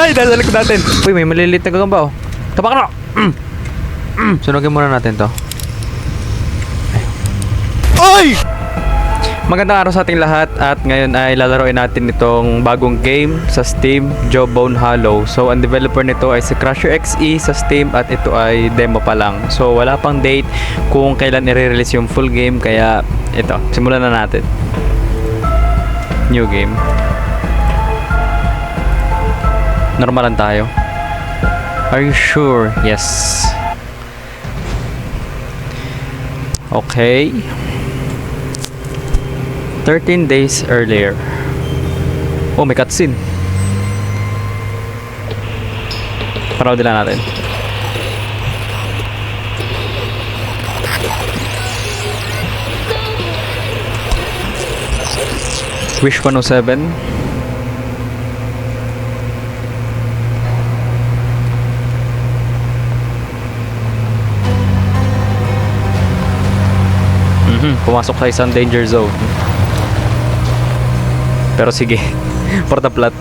Ay, nasa natin. Uy, may maliliit na gagamba oh. Tapak na! Mm. Mm. Sunugin muna natin to. Ay! Magandang araw sa ating lahat at ngayon ay lalaroin natin itong bagong game sa Steam, Jawbone Hollow. So, ang developer nito ay si Crusher XE sa Steam at ito ay demo pa lang. So, wala pang date kung kailan i-release yung full game kaya ito, simulan na natin. New game. Normalan tayo. Are you sure? Yes. Okay. 13 days earlier. Oh, may cutscene. Paroodin lang natin. Wish 107. Pumasok sa isang danger zone. Pero sige, for the plot.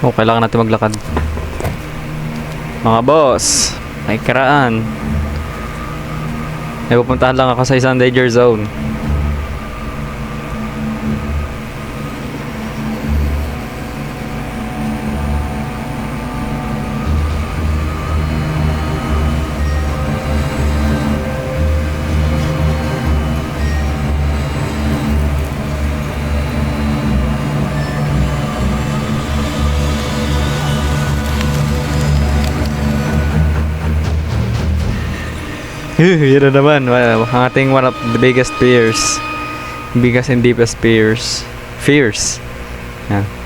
Oh, kailangan natin maglakad. Mga boss, may kiraan. May pupuntahan lang ako sa isang danger zone. Yun na naman. Wow, Ang ating one of the biggest fears. Biggest and deepest fears. Fears. Yan.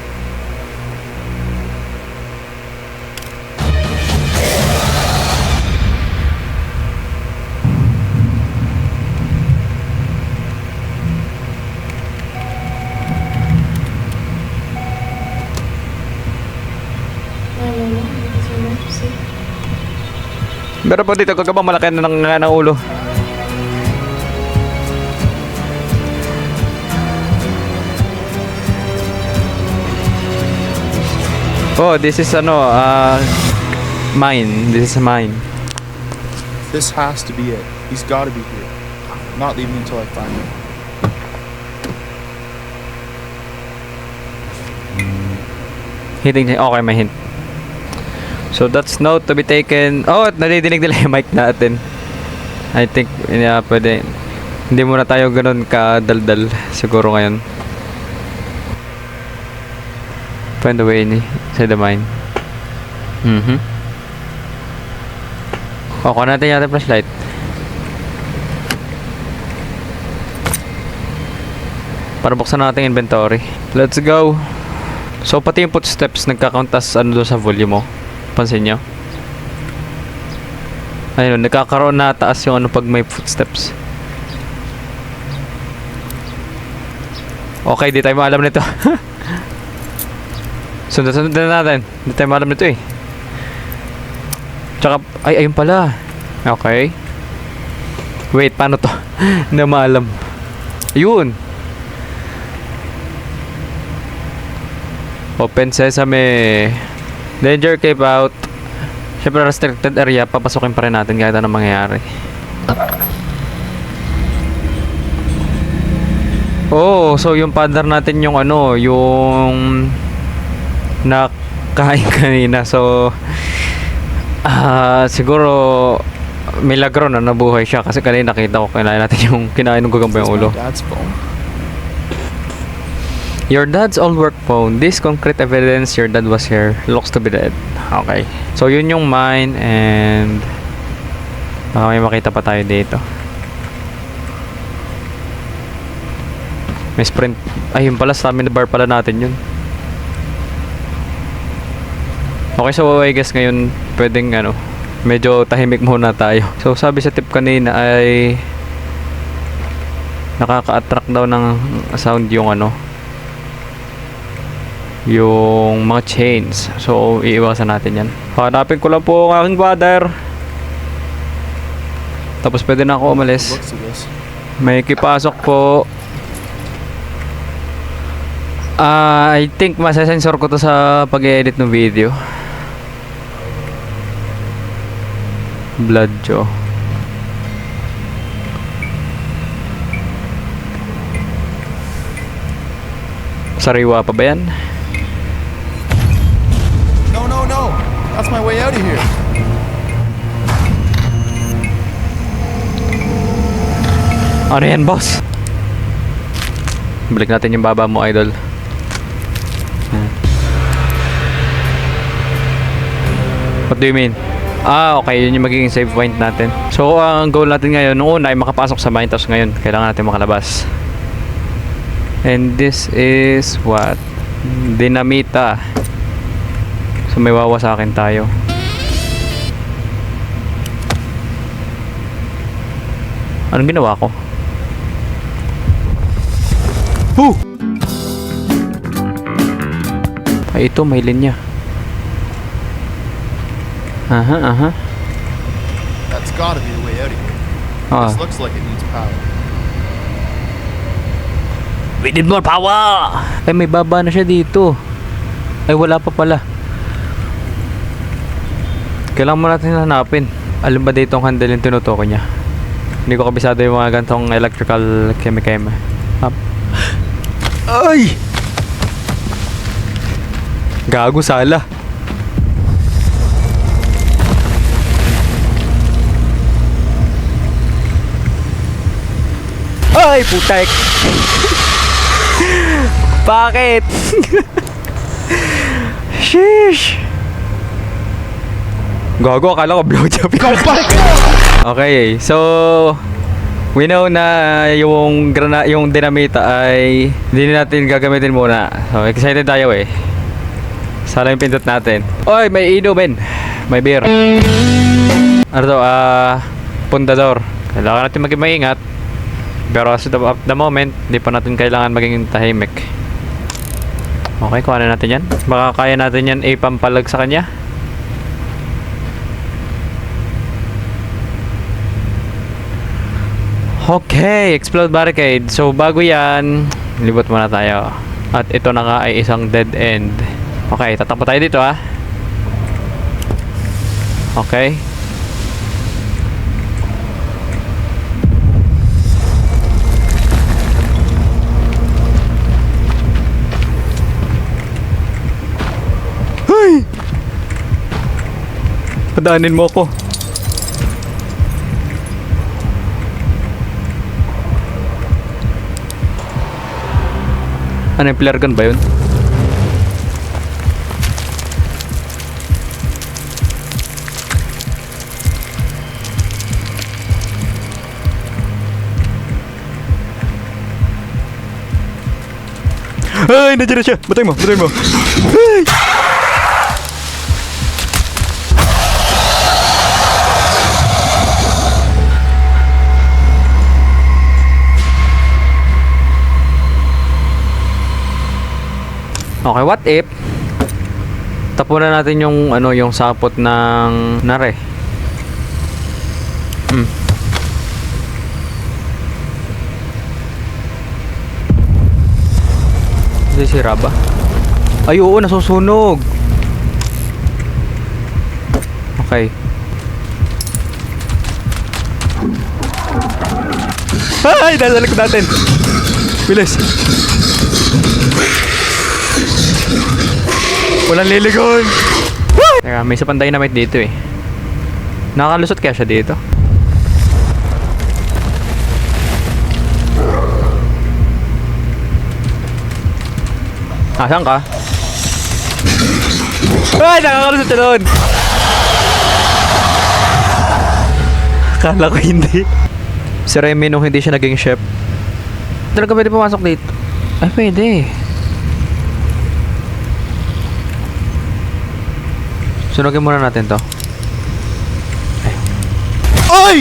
Meron po dito kagabang malaki na ng, ng ulo. Oh, this is ano, uh, mine. This is mine. This has to be it. He's got to be here. I'm not leaving until I find him. Hitting, okay, may hint. So that's note to be taken. Oh, at nadidinig nila yung mic natin. I think, yeah, pwede. Hindi muna tayo ganun kadaldal siguro ngayon. Find the way ni sa the mine. Mhm. Oh, kuha natin yung ating flashlight. Para buksan natin inventory. Let's go. So pati yung footsteps nagka-count as ano doon sa volume mo. Pansin nyo? Ayun, nagkakaroon na taas yung ano pag may footsteps. Okay, di tayo maalam nito. Sundan-sundan na natin. Di tayo maalam nito eh. Tsaka, ay, ayun pala. Okay. Wait, paano to? Hindi maalam. Ayun. Open sesame. Danger keep out. Siyempre restricted area, papasukin pa rin natin kahit anong mangyayari. Oh, so yung partner natin yung ano, yung nakain kanina. So ah siguro milagro na nabuhay siya kasi kanina nakita ko kinain natin yung kinain ng gagamba yung ulo. Your dad's old work phone. This concrete evidence your dad was here. Looks to be dead. Okay. So, yun yung mine and baka may makita pa tayo dito. May sprint. Ay, yun pala. Stamina bar pala natin yun. Okay, so I guess ngayon pwedeng ano, medyo tahimik muna tayo. So, sabi sa tip kanina ay nakaka-attract daw ng sound yung ano, yung mga chains. So, iiwasan natin yan. Hanapin ko lang po ang aking father. Tapos pwede na ako umalis. May kipasok po. Ah, I think masasensor ko to sa pag-edit ng video. Blood Joe. Sariwa pa ba yan? That's my way out of here. Ano yan, boss? Balik natin yung baba mo, idol. What do you mean? Ah, okay. Yun yung magiging save point natin. So, ang goal natin ngayon, noong una ay makapasok sa mine, tapos ngayon, kailangan natin makalabas. And this is what? Dinamita. So, may wawasakin tayo. Anong ginawa ko? Woo! Ay, ito, may linya. Aha, aha. That's gotta be the way out of here. Ah. This looks like it needs power. We need more power! Ay, may baba na siya dito. Ay, wala pa pala. Kailangan mo natin hanapin. Alam ba dito ang handle yung tinutukoy niya? Hindi ko kabisado yung mga gantong electrical keme-keme. Up. Ay! Gago sala. Ay, putek! Bakit? Sheesh! Gago, akala ko blowjob yun. okay, so we know na yung grana yung dinamita ay hindi natin gagamitin muna. So excited tayo eh. Sana yung pindot natin. Oy, may inumin. May beer. Ano to? Ah, pundador. Kailangan natin maging maingat. Pero as the, at the moment, hindi pa natin kailangan maging tahimik. Okay, kuha na natin yan. Baka kaya natin yan ipampalag sa kanya. Okay, explode barricade. So bago yan, libot muna tayo. At ito na nga ay isang dead end. Okay, tatakbo tayo dito ah. Okay. Ay! Padaanin mo ako. Ano yung flare gun ba yun? Ay, nandiyan na siya. Batay mo, batay mo. Ay! Okay, what if tapunan natin yung ano yung sapot ng nare. Hmm. Hindi sira ba? Ay oo, nasusunog. Okay. Ay, nasa likod natin. Bilis. Walang liligon. Teka, may isa pang dynamite dito eh. Nakakalusot kaya siya dito? Asan ka? Ay, nakakalusot siya doon! Akala ko hindi. Si Remy nung hindi siya naging chef. Talaga pwede pumasok dito? Ay, pwede. Sunugin muna natin to. Ay! Ay!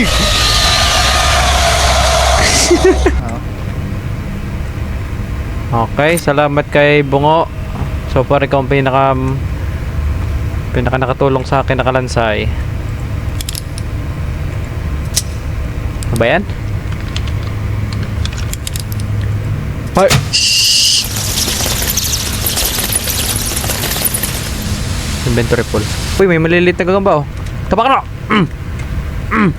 okay, salamat kay Bungo So far ikaw ang pinaka pinaka nakatulong sa akin nakalansay. Ano ba yan? Hoy! Inventory full. Uy, may maliliit na gagamba oh. Tapak na! Mm. Mm.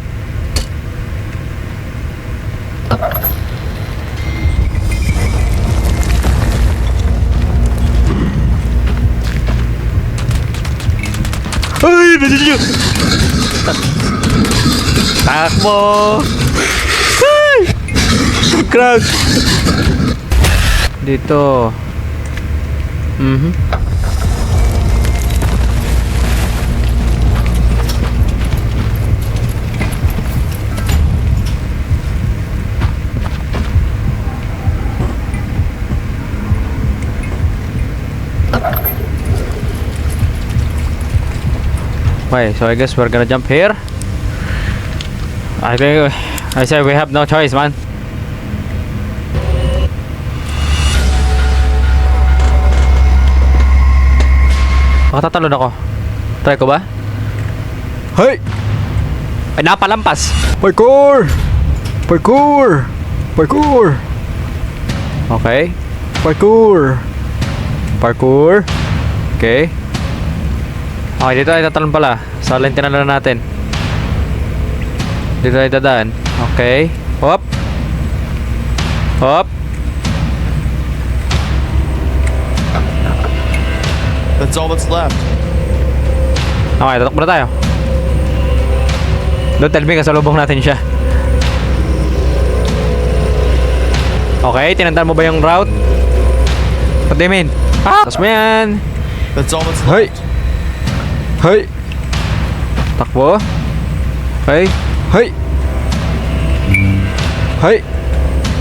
Ay, nandiyan Takbo! Ay! Crack! Dito. Okay, so I guess we're gonna jump here. I think I say we have no choice, man. Makatatalo ako. Try ko ba? Hey! Ay, napalampas! Parkour! Parkour! Parkour! Okay. Parkour! Parkour. Okay. Okay, dito ay tatalon pala. Salintin na lang natin. Dito ay dadaan. Okay. Hop. Hop. That's all that's left. Okay, tatakbo na tayo. Don't tell me kasalubong natin siya. Okay, tinandaan mo ba yung route? What do you mean? Ah! Tapos mo yan. That's all that's left. Hey! Takbo. Okay. Hey! Hey!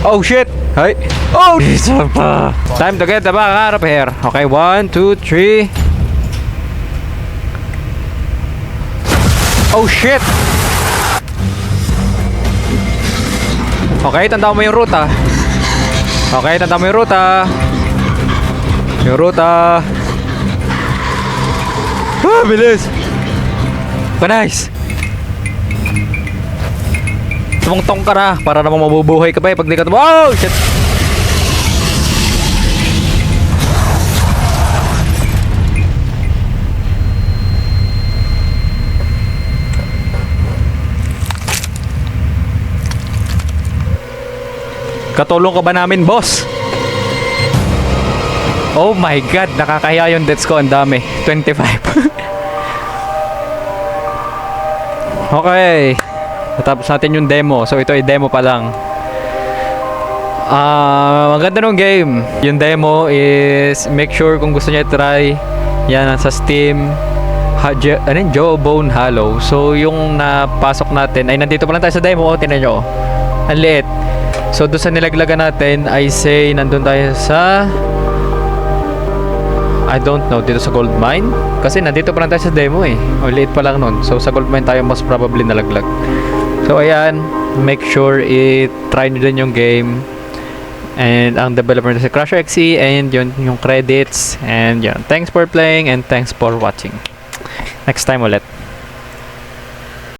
Oh shit! Hey! Oh! Isa pa. Time to get the back out of here. Okay, one, two, three. Oh shit! Okay, tandaan mo yung ruta. Okay, tandaan mo yung ruta. Yung ruta. Ah, bilis! Oh, nice! Tumungtong ka na para namang mabubuhay ka pa eh pag di ka tum- Oh shit! Katulong ka ba namin, boss? Oh my god, nakakahiya yung deaths ko, ang dami. 25. okay. Natapos natin yung demo. So ito ay demo pa lang. Ah, maganda nung game. Yung demo is make sure kung gusto niya try. Yan sa Steam. Ha, Jo- ano yun? Jawbone Hollow. So yung napasok natin ay nandito pa lang tayo sa demo. Oh, tingnan nyo. oh. Ang liit. So doon sa nilaglagan natin I say nandun tayo sa I don't know dito sa gold mine kasi nandito pa lang tayo sa demo eh. O liit pa lang nun. So sa gold mine tayo most probably nalaglag. So ayan, make sure i-try nyo din yung game. And ang developer na si Crusher XE and yun yung credits and yun. Thanks for playing and thanks for watching. Next time ulit.